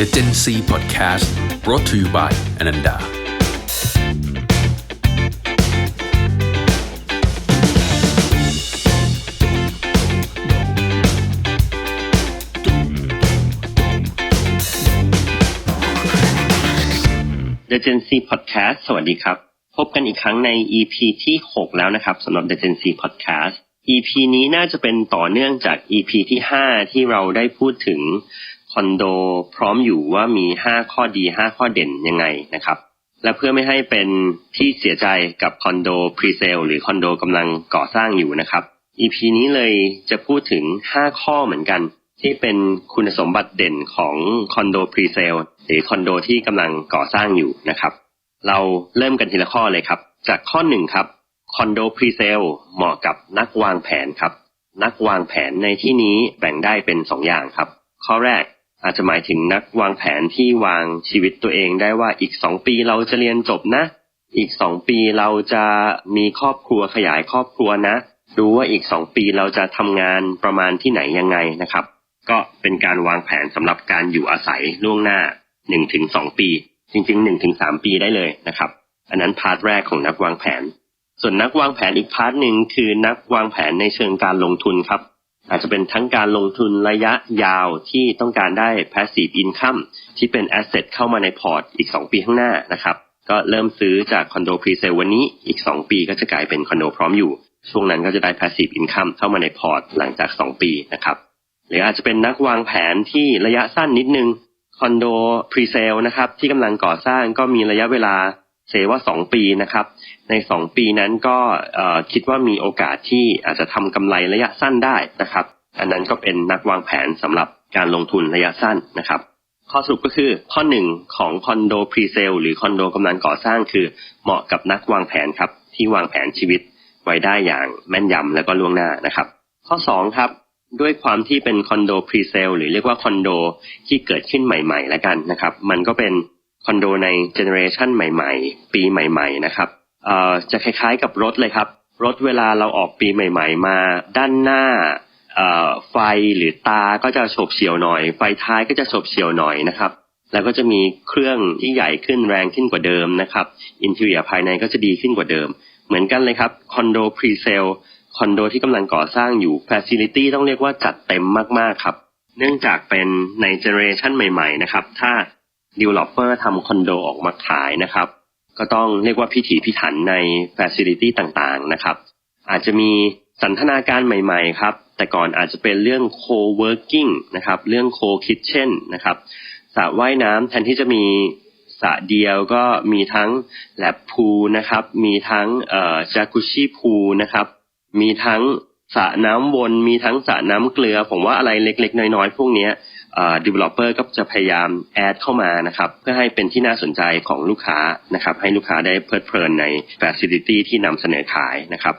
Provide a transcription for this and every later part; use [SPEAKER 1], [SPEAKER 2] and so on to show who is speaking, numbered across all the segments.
[SPEAKER 1] The Gen Z Podcast brought to you by Ananda.
[SPEAKER 2] เด e Gen Z Podcast สวัสดีครับ พบกันอีกครั้งใน EP ที่ 6 แล้วนะครับสำหรับ The Gen Z Podcast EP นี้น่าจะเป็นต่อเนื่องจาก EP ที่ 5 ที่เราได้พูดถึง คอนโดพร้อมอยู่ว่ามี 5 ข้อดี 5 ข้อเด่นยังไงนะครับ และเพื่อไม่ให้เป็นที่เสียใจกับคอนโดพรีเซลหรือคอนโดกำลังก่อสร้างอยู่นะครับ EP นี้เลยจะพูดถึง 5 ข้อเหมือนกัน ที่เป็นคุณสมบัติเด่นของคอนโดพรีเซลหรือคอนโดที่กำลังก่อสร้างอยู่นะครับ เราเริ่มกันทีละข้อเลยครับ จากข้อหนึ่งครับคอนโดพรีเซลเหมาะกับนักวางแผนครับ นักวางแผนในที่นี้แบ่งได้เป็นสองอย่างครับ ข้อแรก อาจจะหมายถึงนักวางแผนที่วางชีวิตตัวเองได้ว่าอีกสองปีเราจะเรียนจบนะ อีกสองปีเราจะมีครอบครัวขยายครอบครัวนะรู้ว่าอีกสองปีเราจะทำงานประมาณที่ไหนยังไงนะครับ ก็เป็นการวางแผนสำหรับการอยู่อาศัยล่วงหน้าหนึ่งถึงสองปี จริงๆหนึ่งถึงสามปีได้เลยนะครับ อันนั้นพาร์ทแรกของนักวางแผน ส่วนนักวางแผนอีกพาร์ทหนึ่งคือนักวางแผนในเชิงการลงทุนครับ อาจจะเป็นทั้งการลงทุนระยะยาวที่ต้องการได้ passive income ที่เป็น asset เข้ามาในพอร์ตอีก 2 ปีข้างหน้านะครับ ก็เริ่มซื้อจากคอนโดพรีเซลวันนี้อีก 2 ปีก็จะกลายเป็นคอนโดพร้อมอยู่ ช่วงนั้นก็จะได้ passive income เข้ามาในพอร์ตหลังจาก 2 ปีนะครับ หรืออาจจะเป็นนักวางแผนที่ระยะสั้นนิดนึงคอนโดพรีเซลนะครับที่กำลังก่อสร้างก็มีระยะเวลา เซว่า2ปีนะครับ ใน2ปีนั้นก็คิดว่ามีโอกาสที่อาจจะทำกำไรระยะสั้นได้นะครับ อันนั้นก็เป็นนักวางแผนสำหรับการลงทุนระยะสั้นนะครับ ข้อสรุปก็คือข้อหนึ่งของคอนโดพรีเซลหรือคอนโดกำลังก่อสร้างคือเหมาะกับนักวางแผนครับ ที่วางแผนชีวิตไว้ได้อย่างแม่นยำและก็ล่วงหน้านะครับ ข้อ2ครับด้วยความที่เป็นคอนโดพรีเซลหรือเรียกว่าคอนโดที่เกิดขึ้นใหม่ ๆ แล้วกันนะครับ มันก็เป็น คอนโดในเจเนอเรชันใหม่ ๆ ปีใหม่ ๆ นะครับเอ่อจะคล้ายๆกับรถเลยครับ รถเวลาเราออกปีใหม่ ๆ มาด้านหน้าเอ่อไฟหรือตาก็จะโฉบเฉี่ยวหน่อย ไฟท้ายก็จะโฉบเฉี่ยวหน่อยนะครับ แล้วก็จะมีเครื่องที่ใหญ่ขึ้นแรงขึ้นกว่าเดิมนะครับอินเทอร์เนียภายในก็จะดีขึ้นกว่าเดิม เหมือนกันเลยครับคอนโดพรีเซลคอนโดที่กำลังก่อสร้างอยู่ฟ a c i l i t y ต้องเรียกว่าจัดเต็มมากๆครับ เนื่องจากเป็นในเจเนอเรชันใหม่ ๆ นะครับ ถ้า developer ทำคอนโดออกมาขายนะครับ ก็ต้องเรียกว่าพิถีพิถันใน facility ต่างๆนะครับ อาจจะมีสันทนาการใหม่ๆครับ แต่ก่อนอาจจะเป็นเรื่อง co-working นะครับ เรื่อง co-kitchen นะครับสระว่ายน้ำแทนที่จะมีสระเดียวก็มีทั้งแลบพูนะครับ มีทั้งเอ่อจากุชิพูนะครับ มีทั้งสระน้ำวน มีทั้งสระน้ำเกลือ ผมว่าอะไรเล็กๆ น้อยๆ พวกนี้ developer ก็จะพยายามแอดเข้ามานะครับเพื่อให้เป็นที่น่าสนใจของลูกค้านะครับให้ลูกค้าได้เพลิดเพลินใน facility ที่นำเสนอขายนะครับ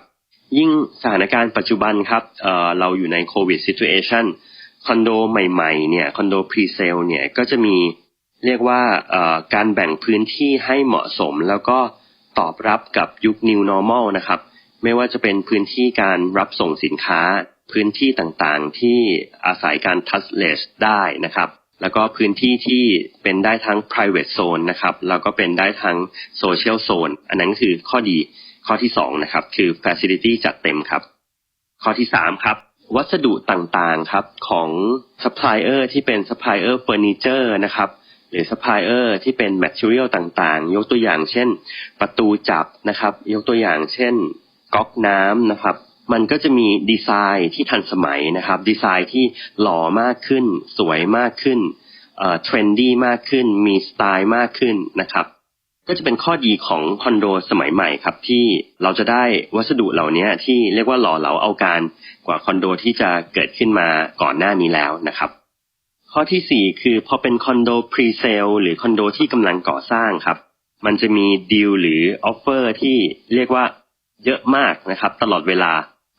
[SPEAKER 2] ยิ่งสถานการณ์ปัจจุบันครับเเราอยู่ในโควิด situation คอนโดใหม่ๆเนี่ยคอนโดพรีเซลเนี่ยก็จะมีเรียกว่าการแบ่งพื้นที่ให้เหมาะสม แล้วก็ตอบรับกับยุค New Normal นะครับไม่ว่าจะเป็นพื้นที่การรับส่งสินค้า พื้นที่ต่างๆ ที่อาศัยการ touchless ได้นะครับ แล้วก็พื้นที่ที่เป็นได้ทั้ง private zone นะครับ แล้วก็เป็นได้ทั้ง social zone อันนั้นคือข้อดีข้อที่2นะครับ คือ facility จัดเต็มครับ ข้อที่3ครับวัสดุต่างๆครับของ supplier ที่เป็น supplier furniture นะครับหรือ supplier ที่เป็น material ต่างๆ ยกตัวอย่างเช่น ประตูจับนะครับ ยกตัวอย่างเช่นก๊อกน้ำนะครับ มันก็จะมีดีไซน์ที่ทันสมัยนะครับ ดีไซน์ที่หล่อมากขึ้น สวยมากขึ้นเทรนดี้มากขึ้น มีสไตล์มากขึ้นนะครับ ก็จะเป็นข้อดีของคอนโดสมัยใหม่ครับ ที่เราจะได้วัสดุเหล่านี้ที่เรียกว่าหล่อเหลาเอาการกว่าคอนโดที่จะเกิดขึ้นมาก่อนหน้านี้แล้วนะครับ ข้อที่สี่คือพอเป็นคอนโดพรีเซลหรือคอนโดที่กำลังก่อสร้างครับ มันจะมีดีลหรือออฟเฟอร์ที่เรียกว่าเยอะมากนะครับ ตลอดเวลา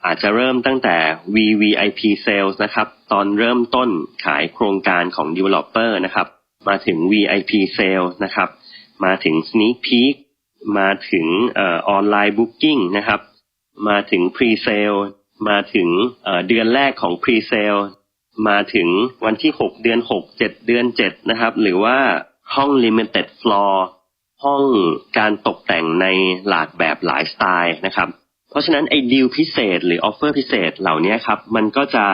[SPEAKER 2] อาจจะเริ่มตั้งแต่ VVIP Sales นะครับ ตอนเริ่มต้นขายโครงการของ Developer นะครับ มาถึง VIP Sales นะครับ มาถึง Sneak Peek มาถึงออนไลน์บุ๊กิ้งนะครับ มาถึง Pre-Sale มาถึงเดือนแรกของ Pre-Sale มาถึงวันที่ 6 เดือน 6 7 เดือน 7 นะครับ หรือว่าห้อง limited floor ห้องการตกแต่งในหลากแบบหลายสไตล์นะครับ เพราะฉะนั้นไอ้ดีลพิเศษหรือออฟเฟอร์พิเศษเหล่านี้ครับ มันก็จะ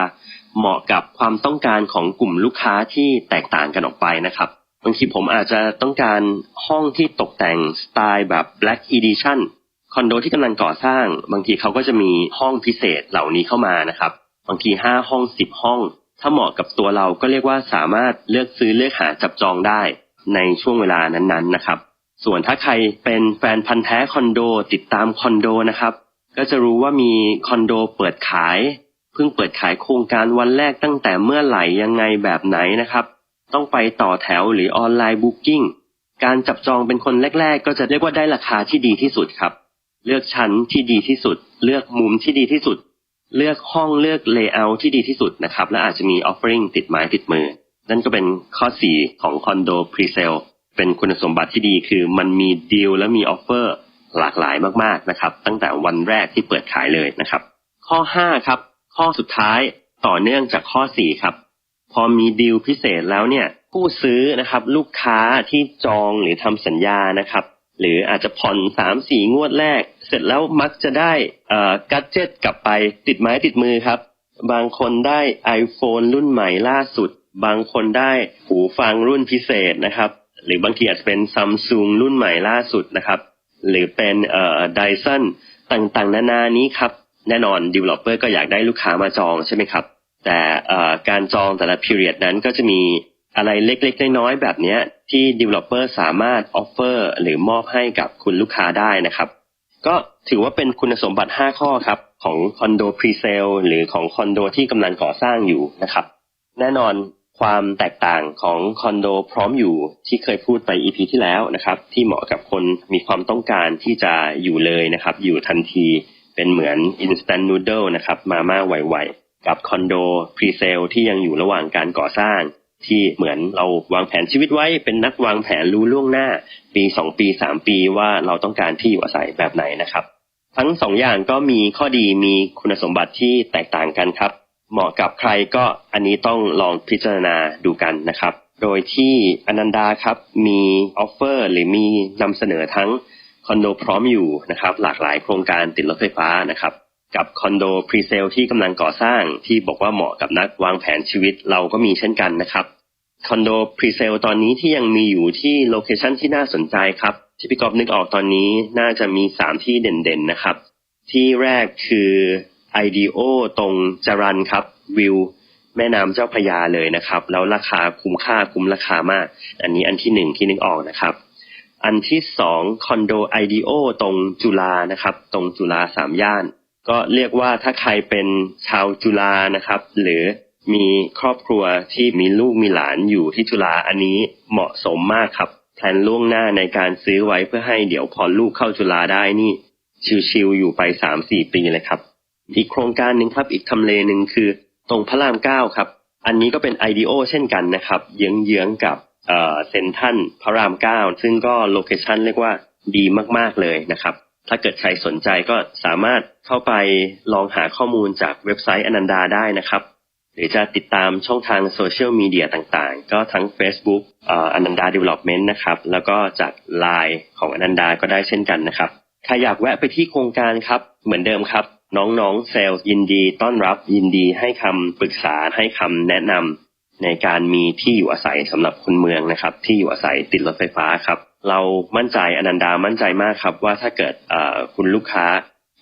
[SPEAKER 2] เหมาะกับความต้องการของกลุ่มลูกค้าที่แตกต่างกันออกไปนะครับบางทีผมอาจจะต้องการห้องที่ตกแต่งสไตล์แบบ Black Edition คอนโดที่กำลังก่อสร้าง บางทีเขาก็จะมีห้องพิเศษเหล่านี้เข้ามานะครับ บางทีห้าห้องสิบห้อง ถ้าเหมาะกับตัวเราก็เรียกว่าสามารถเลือกซื้อเลือกหาจับจองได้ในช่วงเวลานั้นๆนะครับ ส่วนถ้าใครเป็นแฟนพันธ์แท้คอนโด ติดตามคอนโดนะครับ ก็จะรู้ว่ามีคอนโดเปิดขายเพิ่งเปิดขายโครงการวันแรกตั้งแต่เมื่อไหร่ยังไงแบบไหนนะครับ ต้องไปต่อแถวหรือออนไลน์บุ๊กิ้งการจับจองเป็นคนแรก ๆ ก็จะเรียกว่าได้ราคาที่ดีที่สุดครับ เลือกชั้นที่ดีที่สุด เลือกมุมที่ดีที่สุด เลือกห้องเลือกเลเยอร์ที่ดีที่สุดนะครับ และอาจจะมีออฟเฟอริงติดไม้ติดมือ นั่นก็เป็นข้อ 4 ของคอนโดพรีเซลเป็นคุณสมบัติที่ดีคือมันมีดีลและมีออฟเฟอร์ หลากหลายมากๆนะครับ ตั้งแต่วันแรกที่เปิดขายเลยนะครับ ข้อ 5 ครับ ข้อสุดท้ายต่อเนื่องจากข้อ 4 ครับ พอมีดีลพิเศษแล้วเนี่ยผู้ซื้อนะครับลูกค้าที่จองหรือทำสัญญานะครับ หรืออาจจะผ่อนสามสี่งวดแรก เสร็จแล้วมักจะได้เอ่อกัจเจตกลับไปติดไม้ติดมือครับ บางคนได้ iPhone รุ่นใหม่ล่าสุด บางคนได้หูฟังรุ่นพิเศษนะครับ หรือบางทีอาจจะเป็นซัมซุงรุ่นใหม่ล่าสุดนะครับ หรือเป็นเอ่อไดสันต่างๆ นานานี้ครับแน่นอน developer ก็อยากได้ลูกค้ามาจองใช่ไหมครับ แต่เอ่อการจองแต่ละ period นั้นก็จะมีอะไรเล็กๆ น้อยๆ แบบนี้ที่ developer สามารถ offer หรือมอบให้กับคุณลูกค้าได้นะครับ ก็ถือว่าเป็นคุณสมบัติ 5 ข้อครับ ของคอนโด pre-sale หรือของคอนโดที่กำลังก่อสร้างอยู่นะครับ แน่นอน ความแตกต่างของคอนโดพร้อมอยู่ที่เคยพูดไป EP ที่แล้วนะครับ ที่เหมาะกับคนมีความต้องการที่จะอยู่เลยนะครับ อยู่ทันทีเป็นเหมือน instant noodle นะครับ มาม่าไวๆกับคอนโด pre-sale ที่ยังอยู่ระหว่างการก่อสร้าง ที่เหมือนเราวางแผนชีวิตไว้ เป็นนักวางแผนรู้ล่วงหน้า ปีสองปีสามปีว่าเราต้องการที่อยู่อาศัยแบบไหนนะครับ ทั้งสองอย่างก็มีข้อดีมีคุณสมบัติที่แตกต่างกันครับ เหมาะกับใครก็อันนี้ต้องลองพิจารณาดูกันนะครับ โดยที่อนันดาครับมีออฟเฟอร์ หรือมีนำเสนอทั้งคอนโดพร้อมอยู่นะครับ หลากหลายโครงการติดรถไฟฟ้านะครับ กับคอนโดพรีเซลที่กำลังก่อสร้างที่บอกว่าเหมาะกับนักวางแผนชีวิตเราก็มีเช่นกันนะครับคอนโดพรีเซลตอนนี้ที่ยังมีอยู่ที่โลเคชันที่น่าสนใจครับ ที่พี่กอบนึกออกตอนนี้น่าจะมีสามที่เด่นๆนะครับ ที่แรกคือ IDEO ตรงจรันครับวิวแม่น้ำเจ้าพยาเลยนะครับ แล้วราคาคุ้มค่าคุ้มราคามาก อันนี้อันที่หนึ่งที่นึกออกนะครับ อันที่สองคอนโด IDEO ตรงจุฬานะครับ ตรงจุฬาสามย่าน ก็เรียกว่าถ้าใครเป็นชาวจุฬานะครับ หรือมีครอบครัวที่มีลูกมีหลานอยู่ที่จุฬาอันนี้เหมาะสมมากครับแผนล่วงหน้าในการซื้อไว้เพื่อให้เดี๋ยวพอลูกเข้าจุฬาได้นี่ ชิวๆอยู่ไปสามสี่ปีเลยครับ อีกโครงการหนึ่งครับ อีกทำเลหนึ่งคือ ตรงพระรามเก้าครับ อันนี้ก็เป็น IDO เช่นกันนะครับเยื้องๆกับเซนทันพระรามเก้าซึ่งก็โลเคชันเรียกว่าดีมากๆเลยนะครับ ถ้าเกิดใครสนใจก็สามารถเข้าไปลองหาข้อมูลจากเว็บไซต์อนันดาได้นะครับ หรือจะติดตามช่องทางโซเชียลมีเดียต่างๆ ก็ทั้ง Facebook อนันดา Development นะครับ แล้วก็จาก Line ของอนันดาก็ได้เช่นกันนะครับ ใครอยากแวะไปที่โครงการครับ เหมือนเดิมครับ น้องๆเซลล์ยินดีต้อนรับยินดีให้คำปรึกษาให้คำแนะนำในการมีที่อยู่อาศัยสำหรับคนเมืองนะครับ ที่อยู่อาศัยติดรถไฟฟ้าครับ เรามั่นใจอนันดามั่นใจมากครับ ว่าถ้าเกิดคุณลูกค้า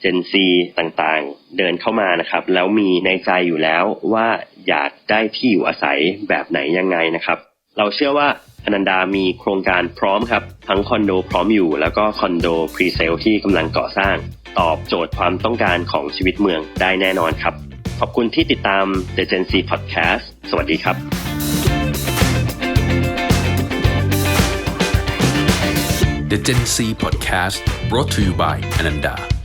[SPEAKER 2] Gen Z ต่างๆ เดินเข้ามานะครับ แล้วมีในใจอยู่แล้วว่าอยากได้ที่อยู่อาศัยแบบไหนยังไงนะครับ เราเชื่อว่าอนันดามีโครงการพร้อมครับ ทั้งคอนโดพร้อมอยู่แล้วก็คอนโดพรีเซลที่กำลังก่อสร้าง ตอบโจทย์ความต้องการของชีวิตเมืองได้แน่นอนครับ ขอบคุณที่ติดตาม The Gen Z Podcast สวัสดีครับ
[SPEAKER 1] The Gen Z Podcast brought to you by Ananda.